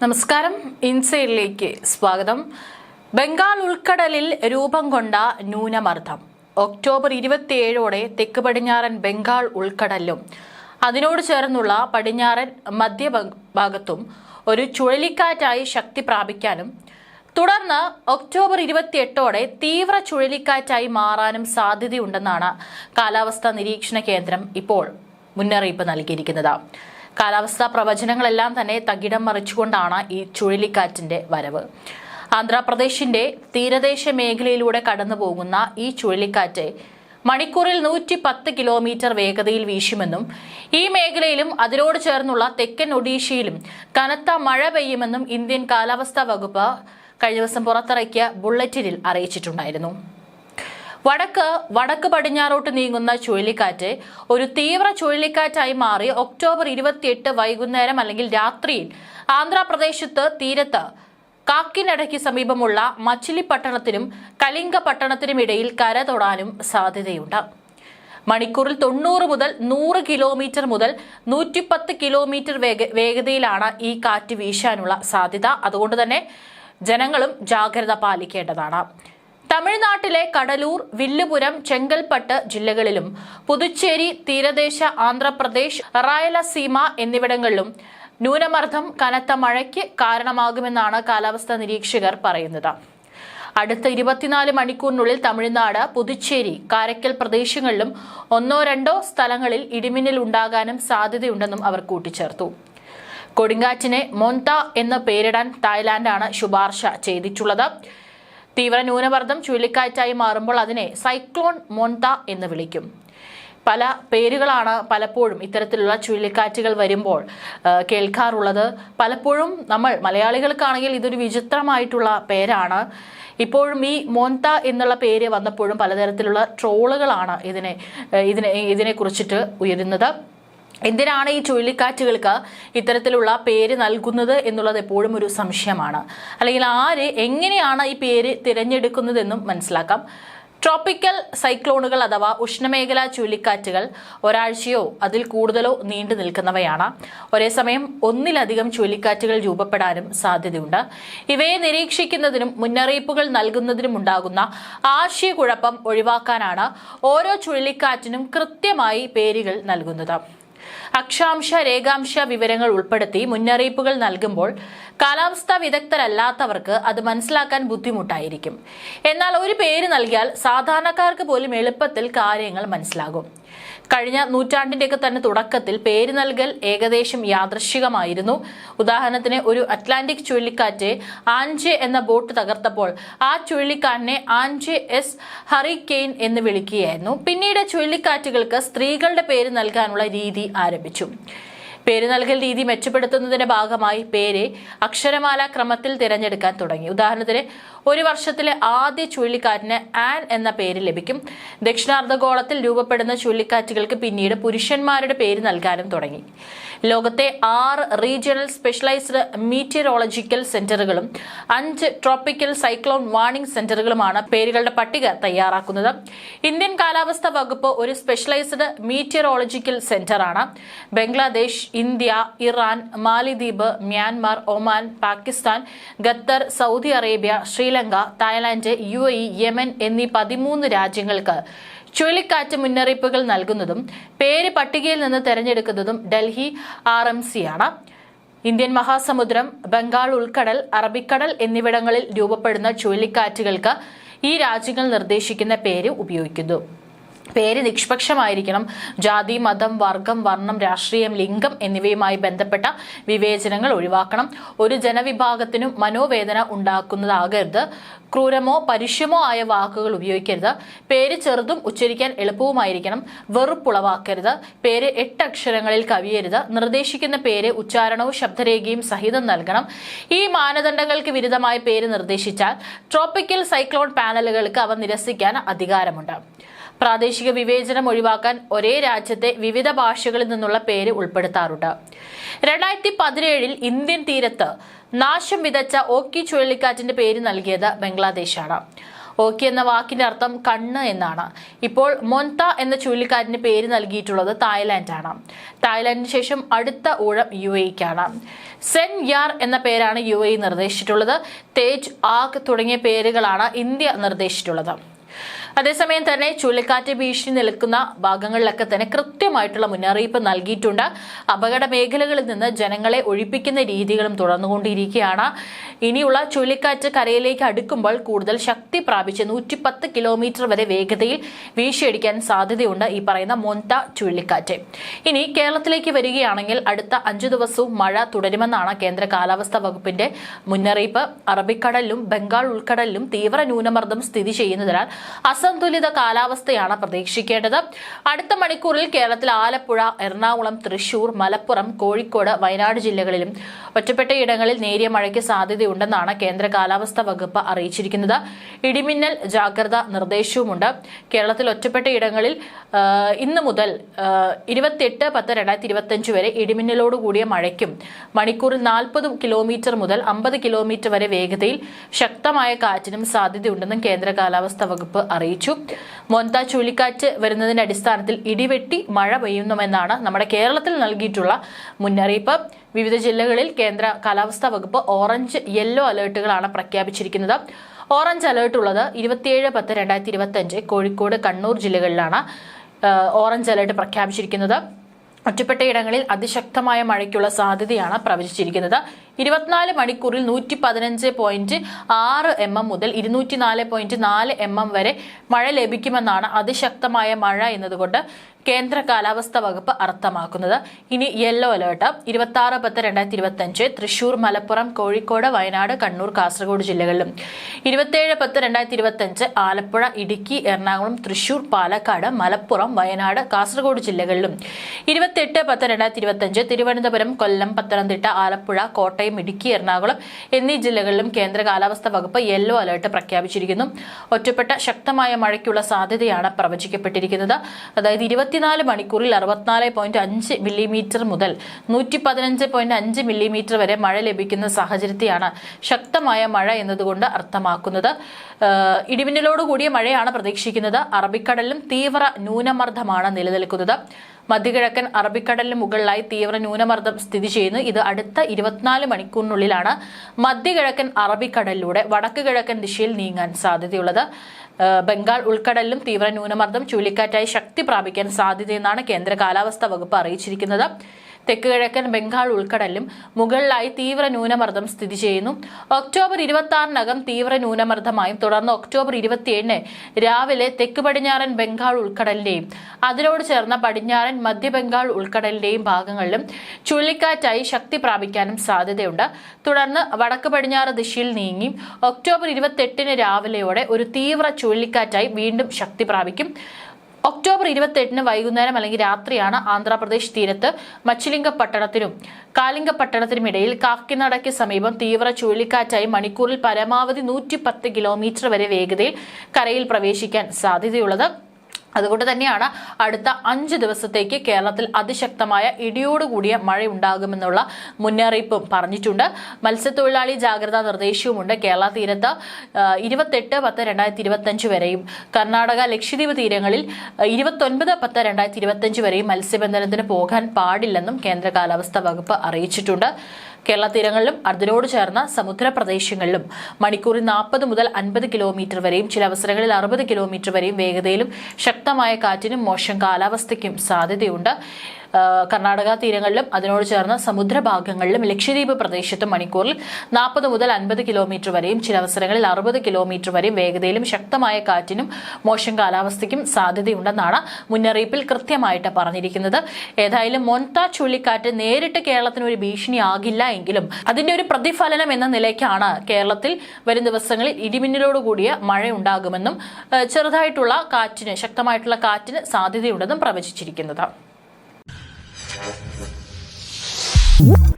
നമസ്കാരം. ഇൻസൈഡിലേക്ക് സ്വാഗതം. ബംഗാൾ ഉൾക്കടലിൽ രൂപം കൊണ്ട ന്യൂനമർദ്ദം. ഒക്ടോബർ ഇരുപത്തിയേഴോടെ തെക്ക് പടിഞ്ഞാറൻ ബംഗാൾ ഉൾക്കടലിലും അതിനോട് ചേർന്നുള്ള പടിഞ്ഞാറൻ മധ്യ ഭാഗത്തും ഒരു ചുഴലിക്കാറ്റായി ശക്തി പ്രാപിക്കാനും തുടർന്ന് ഒക്ടോബർ ഇരുപത്തിയെട്ടോടെ തീവ്ര ചുഴലിക്കാറ്റായി മാറാനും സാധ്യതയുണ്ടെന്നാണ് കാലാവസ്ഥാ നിരീക്ഷണ കേന്ദ്രം ഇപ്പോൾ മുന്നറിയിപ്പ് നൽകിയിരിക്കുന്നത്. കാലാവസ്ഥാ പ്രവചനങ്ങളെല്ലാം തന്നെ തകിടം മറിച്ചുകൊണ്ടാണ് ഈ ചുഴലിക്കാറ്റിന്റെ വരവ്. ആന്ധ്രാപ്രദേശിന്റെ തീരദേശ മേഖലയിലൂടെ കടന്നു ഈ ചുഴലിക്കാറ്റ് മണിക്കൂറിൽ നൂറ്റി പത്ത് കിലോമീറ്റർ വേഗതയിൽ വീശുമെന്നും ഈ മേഖലയിലും അതിനോട് ചേർന്നുള്ള തെക്കൻ ഒഡീഷയിലും കനത്ത മഴ പെയ്യുമെന്നും ഇന്ത്യൻ കാലാവസ്ഥാ വകുപ്പ് കഴിഞ്ഞ ദിവസം പുറത്തിറക്കിയ ബുള്ളറ്റിനിൽ അറിയിച്ചിട്ടുണ്ടായിരുന്നു. വടക്ക് വടക്ക് പടിഞ്ഞാറോട്ട് നീങ്ങുന്ന ചുഴലിക്കാറ്റ് ഒരു തീവ്ര ചുഴലിക്കാറ്റായി മാറി ഒക്ടോബർ ഇരുപത്തിയെട്ട് വൈകുന്നേരം അല്ലെങ്കിൽ രാത്രിയിൽ ആന്ധ്രാപ്രദേശത്ത് തീരത്ത് കാക്കിനടയ്ക്ക് സമീപമുള്ള മച്ചിലിപ്പട്ടണത്തിനും കലിംഗ പട്ടണത്തിനും ഇടയിൽ കര തൊടാനും സാധ്യതയുണ്ട്. മണിക്കൂറിൽ തൊണ്ണൂറ് മുതൽ നൂറ് കിലോമീറ്റർ മുതൽ നൂറ്റിപ്പത്ത് കിലോമീറ്റർ വേഗ വേഗതയിലാണ് ഈ കാറ്റ് വീശാനുള്ള സാധ്യത. അതുകൊണ്ട് തന്നെ ജനങ്ങളും ജാഗ്രത പാലിക്കേണ്ടതാണ്. തമിഴ്നാട്ടിലെ കടലൂർ വില്ലുപുരം ചെങ്കൽപ്പട്ട് ജില്ലകളിലും പുതുച്ചേരി തീരദേശ ആന്ധ്രാപ്രദേശ് റായലസീമ എന്നിവിടങ്ങളിലും ന്യൂനമർദ്ദം കനത്ത മഴയ്ക്ക് കാരണമാകുമെന്നാണ് കാലാവസ്ഥാ നിരീക്ഷകർ പറയുന്നത്. അടുത്ത ഇരുപത്തിനാല് മണിക്കൂറിനുള്ളിൽ തമിഴ്നാട് പുതുച്ചേരി കാരക്കൽ പ്രദേശങ്ങളിലും ഒന്നോ രണ്ടോ സ്ഥലങ്ങളിൽ ഇടിമിന്നൽ ഉണ്ടാകാനും സാധ്യതയുണ്ടെന്നും അവർ കൂട്ടിച്ചേർത്തു. കൊടുങ്കാറ്റിനെ മൊന്ത എന്ന് പേരിടാൻ തായ്ലാന്റാണ് ശുപാർശ ചെയ്തിട്ടുള്ളത്. തീവ്ര ന്യൂനമർദ്ദം ചുഴലിക്കാറ്റായി മാറുമ്പോൾ അതിനെ സൈക്ലോൺ മൊന്ത എന്ന് വിളിക്കും. പല പേരുകളാണ് പലപ്പോഴും ഇത്തരത്തിലുള്ള ചുഴലിക്കാറ്റുകൾ വരുമ്പോൾ കേൾക്കാറുള്ളത്. പലപ്പോഴും നമ്മൾ മലയാളികൾക്കാണെങ്കിൽ ഇതൊരു വിചിത്രമായിട്ടുള്ള പേരാണ്. ഇപ്പോഴും ഈ മോന്ത എന്നുള്ള പേര് വന്നപ്പോഴും പലതരത്തിലുള്ള ട്രോളുകളാണ് ഇതിനെ ഇതിനെ ഇതിനെക്കുറിച്ചിട്ട് ഉയരുന്നത്. എന്തിനാണ് ഈ ചുഴലിക്കാറ്റുകൾക്ക് ഇത്തരത്തിലുള്ള പേര് നൽകുന്നത് എന്നുള്ളത് എപ്പോഴും ഒരു സംശയമാണ്. അല്ലെങ്കിൽ ആര് എങ്ങനെയാണ് ഈ പേര് തിരഞ്ഞെടുക്കുന്നതെന്നും മനസ്സിലാക്കാം. ട്രോപ്പിക്കൽ സൈക്ലോണുകൾ അഥവാ ഉഷ്ണമേഖലാ ചുഴലിക്കാറ്റുകൾ ഒരാഴ്ചയോ അതിൽ കൂടുതലോ നീണ്ടു നിൽക്കുന്നവയാണ്. ഒരേ സമയം ഒന്നിലധികം ചുഴലിക്കാറ്റുകൾ രൂപപ്പെടാനും സാധ്യതയുണ്ട്. ഇവയെ നിരീക്ഷിക്കുന്നതിനും മുന്നറിയിപ്പുകൾ നൽകുന്നതിനും ഉണ്ടാകുന്ന ആശയക്കുഴപ്പം ഒഴിവാക്കാനാണ് ഓരോ ചുഴലിക്കാറ്റിനും കൃത്യമായി പേരുകൾ നൽകുന്നത്. അക്ഷാംശ രേഖാംശ വിവരങ്ങൾ ഉൾപ്പെടുത്തി മുന്നറിയിപ്പുകൾ നൽകുമ്പോൾ കാലാവസ്ഥാ വിദഗ്ധരല്ലാത്തവർക്ക് അത് മനസ്സിലാക്കാൻ ബുദ്ധിമുട്ടായിരിക്കും. എന്നാൽ ഒരു പേര് നൽകിയാൽ സാധാരണക്കാർക്ക് പോലും എളുപ്പത്തിൽ കാര്യങ്ങൾ മനസ്സിലാകും. കഴിഞ്ഞ നൂറ്റാണ്ടിന്റെയൊക്കെ തന്നെ തുടക്കത്തിൽ പേര് നൽകൽ ഏകദേശം യാദൃശികമായിരുന്നു. ഉദാഹരണത്തിന് ഒരു അറ്റ്ലാന്റിക് ചുഴലിക്കാറ്റ് ആഞ്ച് എന്ന ബോട്ട് തകർത്തപ്പോൾ ആ ചുഴലിക്കാറ്റിനെ ആഞ്ച് എസ് ഹറിക്കെയിൻ എന്ന് വിളിക്കുകയായിരുന്നു. പിന്നീട് ചുഴലിക്കാറ്റുകൾക്ക് സ്ത്രീകളുടെ പേര് നൽകാനുള്ള രീതി ആരംഭിച്ചു. പേര് നൽകൽ രീതി മെച്ചപ്പെടുത്തുന്നതിന്റെ ഭാഗമായി പേര് അക്ഷരമാല ക്രമത്തിൽ തിരഞ്ഞെടുക്കാൻ തുടങ്ങി. ഉദാഹരണത്തിന് ഒരു വർഷത്തിലെ ആദ്യ ചുഴലിക്കാറ്റിന് ആൻ എന്ന പേര് ലഭിക്കും. ദക്ഷിണാർദ്ധഗോളത്തിൽ രൂപപ്പെടുന്ന ചുഴലിക്കാറ്റുകൾക്ക് പിന്നീട് പുരുഷന്മാരുടെ പേര് നൽകാനും തുടങ്ങി. ലോകത്തെ ആറ് റീജിയണൽ സ്പെഷ്യലൈസ്ഡ് മീറ്റിയറോളജിക്കൽ സെന്ററുകളും അഞ്ച് ട്രോപ്പിക്കൽ സൈക്ലോൺ വാർണിംഗ് സെന്ററുകളുമാണ് പേരുകളുടെ പട്ടിക തയ്യാറാക്കുന്നത്. ഇന്ത്യൻ കാലാവസ്ഥാ വകുപ്പ് ഒരു സ്പെഷ്യലൈസ്ഡ് മീറ്റിയറോളജിക്കൽ സെന്ററാണ്. ബംഗ്ലാദേശ് ഇന്ത്യ ഇറാൻ മാലിദ്വീപ് Myanmar Oman Pakistan Qatar Saudi Arabia Sri Lanka Thailand U A Yemen എന്നീ പതിമൂന്ന് രാജ്യങ്ങൾക്ക് ചുഴലിക്കാറ്റ് മുന്നറിയിപ്പുകൾ നൽകുന്നതും പേര് പട്ടികയിൽ നിന്ന് തെരഞ്ഞെടുക്കുന്നതും ഡൽഹി ആർ എം സി ആണ്. ഇന്ത്യൻ മഹാസമുദ്രം ബംഗാൾ ഉൾക്കടൽ അറബിക്കടൽ എന്നിവിടങ്ങളിൽ രൂപപ്പെടുന്ന ചുഴലിക്കാറ്റുകൾക്ക് ഈ രാജ്യങ്ങൾ നിർദ്ദേശിക്കുന്ന പേര് ഉപയോഗിക്കുന്നു. പേര് നിഷ്പക്ഷമായിരിക്കണം. ജാതി മതം വർഗം വർണം രാഷ്ട്രീയം ലിംഗം എന്നിവയുമായി ബന്ധപ്പെട്ട വിവേചനങ്ങൾ ഒഴിവാക്കണം. ഒരു ജനവിഭാഗത്തിനും മനോവേദന ഉണ്ടാക്കുന്നതാകരുത്. ക്രൂരമോ പരുഷ്യമോ ആയ വാക്കുകൾ ഉപയോഗിക്കരുത്. പേര് ചെറുതും ഉച്ചരിക്കാൻ എളുപ്പവുമായിരിക്കണം. വെറുപ്പുളവാക്കരുത്. പേര് എട്ട് അക്ഷരങ്ങളിൽ കവിയരുത്. നിർദ്ദേശിക്കുന്ന പേര് ഉച്ചാരണവും ശബ്ദരേഖയും സഹിതം നൽകണം. ഈ മാനദണ്ഡങ്ങൾക്ക് വിരുദ്ധമായ പേര് നിർദ്ദേശിച്ചാൽ ട്രോപ്പിക്കൽ സൈക്ലോൺ പാനലുകൾക്ക് അവ നിരസിക്കാൻ അധികാരമുണ്ട്. പ്രാദേശിക വിവേചനം ഒഴിവാക്കാൻ ഒരേ രാജ്യത്തെ വിവിധ ഭാഷകളിൽ നിന്നുള്ള പേര് ഉൾപ്പെടുത്താറുണ്ട്. രണ്ടായിരത്തി പതിനേഴിൽ ഇന്ത്യൻ തീരത്ത് നാശം വിതച്ച ഓക്കി ചുഴലിക്കാറ്റിന്റെ പേര് നൽകിയത് ബംഗ്ലാദേശാണ്. ഓക്കി എന്ന വാക്കിന്റെ അർത്ഥം കണ്ണ് എന്നാണ്. ഇപ്പോൾ മൊന്ത എന്ന ചുഴലിക്കാറ്റിന് പേര് നൽകിയിട്ടുള്ളത് തായ്ലാന്റാണ്. തായ്ലാന്റിന് ശേഷം അടുത്ത ഊഴം യു എക്കാണ് സെൻ യാർ എന്ന പേരാണ് യു എ നിർദ്ദേശിച്ചിട്ടുള്ളത്. തേജ് ആഗ് തുടങ്ങിയ പേരുകളാണ് ഇന്ത്യ നിർദ്ദേശിച്ചിട്ടുള്ളത്. അതേസമയം തന്നെ ചുഴലിക്കാറ്റ് ഭീഷണി നിൽക്കുന്ന ഭാഗങ്ങളിലൊക്കെ തന്നെ കൃത്യമായിട്ടുള്ള മുന്നറിയിപ്പ് നൽകിയിട്ടുണ്ട്. അപകട മേഖലകളിൽ നിന്ന് ജനങ്ങളെ ഒഴിപ്പിക്കുന്ന രീതികളും തുടർന്നുകൊണ്ടിരിക്കുകയാണ്. ഇനിയുള്ള ചുഴലിക്കാറ്റ് കരയിലേക്ക് അടുക്കുമ്പോൾ കൂടുതൽ ശക്തി പ്രാപിച്ച് നൂറ്റിപ്പത്ത് കിലോമീറ്റർ വരെ വേഗതയിൽ വീശിയടിക്കാൻ സാധ്യതയുണ്ട് ഈ പറയുന്ന മൊന്ത ചുഴലിക്കാറ്റ്. ഇനി കേരളത്തിലേക്ക് വരികയാണെങ്കിൽ അടുത്ത അഞ്ചു ദിവസവും മഴ തുടരുമെന്നാണ് കേന്ദ്ര കാലാവസ്ഥാ വകുപ്പിന്റെ മുന്നറിയിപ്പ്. അറബിക്കടലിലും ബംഗാൾ ഉൾക്കടലിലും തീവ്ര ന്യൂനമർദ്ദം സ്ഥിതി ചെയ്യുന്നതിനാൽ അസന്തുലിത കാലാവസ്ഥയാണ് പ്രതീക്ഷിക്കേണ്ടത്. അടുത്ത മണിക്കൂറിൽ കേരളത്തിൽ ആലപ്പുഴ എറണാകുളം തൃശൂർ മലപ്പുറം കോഴിക്കോട് വയനാട് ജില്ലകളിലും ഒറ്റപ്പെട്ട ഇടങ്ങളിൽ നേരിയ മഴയ്ക്ക് സാധ്യതയുണ്ടെന്നാണ് കേന്ദ്ര കാലാവസ്ഥാ വകുപ്പ് അറിയിച്ചിരിക്കുന്നത്. ഇടിമിന്നൽ ജാഗ്രതാ നിർദ്ദേശവുമുണ്ട്. കേരളത്തിൽ ഒറ്റപ്പെട്ട ഇടങ്ങളിൽ ആ, ഇന്ന് മുതൽ ഇരുപത്തിയെട്ട് പത്ത് രണ്ടായിരത്തി ഇരുപത്തിയഞ്ച് വരെ ഇടിമിന്നലോട് കൂടിയ മഴയ്ക്കും മണിക്കൂറിൽ നാൽപ്പത് കിലോമീറ്റർ മുതൽ അമ്പത് കിലോമീറ്റർ വരെ വേഗതയിൽ ശക്തമായ കാറ്റിനും സാധ്യതയുണ്ടെന്നും കേന്ദ്ര കാലാവസ്ഥാ വകുപ്പ് അറിയിച്ചു. മൊന്ത ചുഴലിക്കാറ്റ് വരുന്നതിന്റെ അടിസ്ഥാനത്തിൽ ഇടിവെട്ടി മഴ പെയ്യുന്നുമെന്നാണ് നമ്മുടെ കേരളത്തിൽ നൽകിയിട്ടുള്ള മുന്നറിയിപ്പ്. വിവിധ ജില്ലകളിൽ കേന്ദ്ര കാലാവസ്ഥാ വകുപ്പ് ഓറഞ്ച് യെല്ലോ അലേർട്ടുകളാണ് പ്രഖ്യാപിച്ചിരിക്കുന്നത്. ഓറഞ്ച് അലേർട്ട് ഉള്ളത് ഇരുപത്തിയേഴ് പത്ത് രണ്ടായിരത്തി ഇരുപത്തി അഞ്ച് കോഴിക്കോട് കണ്ണൂർ ജില്ലകളിലാണ് ഓറഞ്ച് അലേർട്ട് പ്രഖ്യാപിച്ചിരിക്കുന്നത്. ഒറ്റപ്പെട്ട ഇടങ്ങളിൽ അതിശക്തമായ മഴയ്ക്കുള്ള സാധ്യതയാണ് പ്രവചിച്ചിരിക്കുന്നത്. ഇരുപത്തിനാല് മണിക്കൂറിൽ നൂറ്റി പതിനഞ്ച് പോയിന്റ് ആറ് എം എം മുതൽ ഇരുന്നൂറ്റി നാല് പോയിന്റ് നാല് എം എം വരെ മഴ ലഭിക്കുമെന്നാണ് അതിശക്തമായ മഴ എന്നതുകൊണ്ട് കേന്ദ്ര കാലാവസ്ഥാ വകുപ്പ് അർത്ഥമാക്കുന്നത്. ഇനി യെല്ലോ അലേർട്ട് ഇരുപത്തി ആറ് പത്ത് രണ്ടായിരത്തി ഇരുപത്തി അഞ്ച് തൃശൂർ മലപ്പുറം കോഴിക്കോട് വയനാട് കണ്ണൂർ കാസർഗോഡ് ജില്ലകളിലും. ഇരുപത്തിയേഴ് പത്ത് രണ്ടായിരത്തി ഇരുപത്തി അഞ്ച് ആലപ്പുഴ ഇടുക്കി എറണാകുളം തൃശൂർ പാലക്കാട് മലപ്പുറം വയനാട് കാസർഗോഡ് ജില്ലകളിലും. ഇരുപത്തിയെട്ട് പത്ത് രണ്ടായിരത്തി ഇരുപത്തി അഞ്ച് തിരുവനന്തപുരം കൊല്ലം പത്തനംതിട്ട ആലപ്പുഴ കോട്ടയം ഇടുക്കി എറണാകുളം എന്നീ ജില്ലകളിലും കേന്ദ്ര കാലാവസ്ഥാ വകുപ്പ് യെല്ലോ അലർട്ട് പ്രഖ്യാപിച്ചിരിക്കുന്നു. ഒറ്റപ്പെട്ട ശക്തമായ മഴയ്ക്കുള്ള സാധ്യതയാണ് പ്രവചിക്കപ്പെട്ടിരിക്കുന്നത്. അതായത് ഇരുപത്തിനാല് മണിക്കൂറിൽ അറുപത്തിനാല് പോയിന്റ് അഞ്ച് മില്ലിമീറ്റർ മുതൽ നൂറ്റി പതിനഞ്ച് പോയിന്റ് അഞ്ച് മില്ലിമീറ്റർ വരെ മഴ ലഭിക്കുന്ന സാഹചര്യത്തെയാണ് ശക്തമായ മഴ എന്നതുകൊണ്ട് അർത്ഥമാക്കുന്നത്. ഇടിമിന്നലോടുകൂടിയ ഇടിമിന്നലോട് കൂടിയ മഴയാണ് പ്രതീക്ഷിക്കുന്നത്. അറബിക്കടലിലും തീവ്ര ന്യൂനമർദ്ദമാണ് നിലനിൽക്കുന്നത്. മധ്യകിഴക്കൻ അറബിക്കടലിന് മുകളിലായി തീവ്ര ന്യൂനമർദ്ദം സ്ഥിതി ചെയ്യുന്നു. ഇത് അടുത്ത ഇരുപത്തിനാല് മണിക്കൂറിനുള്ളിലാണ് മധ്യകിഴക്കൻ അറബിക്കടലിലൂടെ വടക്ക് കിഴക്കൻ ദിശയിൽ നീങ്ങാൻ സാധ്യതയുള്ളത്. ബംഗാൾ ഉൾക്കടലിലും തീവ്ര ന്യൂനമർദ്ദം ചുഴലിക്കാറ്റായി ശക്തി പ്രാപിക്കാൻ സാധ്യതയെന്നാണ് കേന്ദ്ര കാലാവസ്ഥാ വകുപ്പ് അറിയിച്ചിരിക്കുന്നത്. തെക്ക് കിഴക്കൻ ബംഗാൾ ഉൾക്കടലിലും മുകളിലായി തീവ്ര ന്യൂനമർദ്ദം സ്ഥിതി ചെയ്യുന്നു. ഒക്ടോബർ ഇരുപത്തി ആറിനകം തീവ്ര ന്യൂനമർദ്ദമായും തുടർന്ന് ഒക്ടോബർ ഇരുപത്തിയേഴിന് രാവിലെ തെക്ക് പടിഞ്ഞാറൻ ബംഗാൾ ഉൾക്കടലിന്റെയും അതിനോട് ചേർന്ന പടിഞ്ഞാറൻ മധ്യ ബംഗാൾ ഉൾക്കടലിന്റെയും ഭാഗങ്ങളിലും ചുഴലിക്കാറ്റായി ശക്തി പ്രാപിക്കാനും സാധ്യതയുണ്ട്. തുടർന്ന് വടക്ക് പടിഞ്ഞാറ് ദിശയിൽ നീങ്ങി ഒക്ടോബർ ഇരുപത്തെട്ടിന് രാവിലെയോടെ ഒരു തീവ്ര ചുഴലിക്കാറ്റായി വീണ്ടും ശക്തി പ്രാപിക്കും. ഒക്ടോബർ ഇരുപത്തെട്ടിന് വൈകുന്നേരം അല്ലെങ്കിൽ രാത്രിയാണ് ആന്ധ്രാപ്രദേശ് തീരത്ത് മച്ചിലിംഗപട്ടണത്തിനും കാലിംഗപട്ടണത്തിനും ഇടയിൽ കാക്കിനടയ്ക്ക് സമീപം തീവ്ര ചുഴലിക്കാറ്റായി മണിക്കൂറിൽ പരമാവധി നൂറ്റി കിലോമീറ്റർ വരെ വേഗതയിൽ കരയിൽ പ്രവേശിക്കാൻ സാധ്യതയുള്ളത് അതുകൊണ്ട് തന്നെയാണ് അടുത്ത അഞ്ച് ദിവസത്തേക്ക് കേരളത്തിൽ അതിശക്തമായ ഇടിയോടുകൂടിയ മഴ ഉണ്ടാകുമെന്നുള്ള മുന്നറിയിപ്പും പറഞ്ഞിട്ടുണ്ട്. മത്സ്യത്തൊഴിലാളി ജാഗ്രതാ നിർദ്ദേശവുമുണ്ട് കേരള തീരത്ത് ഇരുപത്തെട്ട് പത്ത് രണ്ടായിരത്തി ഇരുപത്തഞ്ച് വരെയും. കർണാടക ലക്ഷദ്വീപ് തീരങ്ങളിൽ ഇരുപത്തൊൻപത് പത്ത് രണ്ടായിരത്തി ഇരുപത്തഞ്ച് വരെയും മത്സ്യബന്ധനത്തിന് പോകാൻ പാടില്ലെന്നും കേന്ദ്ര കാലാവസ്ഥാ വകുപ്പ് അറിയിച്ചിട്ടുണ്ട്. കേരള തീരങ്ങളിലും അതിനോട് ചേർന്ന സമുദ്ര പ്രദേശങ്ങളിലും മണിക്കൂറിൽ നാൽപ്പത് മുതൽ അൻപത് കിലോമീറ്റർ വരെയും ചില അവസരങ്ങളിൽ അറുപത് കിലോമീറ്റർ വരെയും വേഗതയിലും ശക്തമായ കാറ്റിനും മോശം കാലാവസ്ഥയ്ക്കും സാധ്യതയുണ്ട്. കർണാടക തീരങ്ങളിലും അതിനോട് ചേർന്ന സമുദ്രഭാഗങ്ങളിലും ലക്ഷദ്വീപ് പ്രദേശത്തും മണിക്കൂറിൽ നാൽപ്പത് മുതൽ അൻപത് കിലോമീറ്റർ വരെയും ചില അവസരങ്ങളിൽ അറുപത് കിലോമീറ്റർ വരെയും വേഗതയിലും ശക്തമായ കാറ്റിനും മോശം കാലാവസ്ഥയ്ക്കും സാധ്യതയുണ്ടെന്നാണ് മുന്നറിയിപ്പിൽ കൃത്യമായിട്ട് പറഞ്ഞിരിക്കുന്നത്. ഏതായാലും മൊന്ത ചുഴലിക്കാറ്റ് നേരിട്ട് കേരളത്തിന് ഒരു ഭീഷണിയാകില്ല എങ്കിലും അതിന്റെ ഒരു പ്രതിഫലനം എന്ന നിലയ്ക്കാണ് കേരളത്തിൽ വരും ദിവസങ്ങളിൽ ഇടിമിന്നലോട് കൂടിയ ചെറുതായിട്ടുള്ള കാറ്റിന് ശക്തമായിട്ടുള്ള കാറ്റിന് സാധ്യതയുണ്ടെന്നും പ്രവചിച്ചിരിക്കുന്നത്. Woo!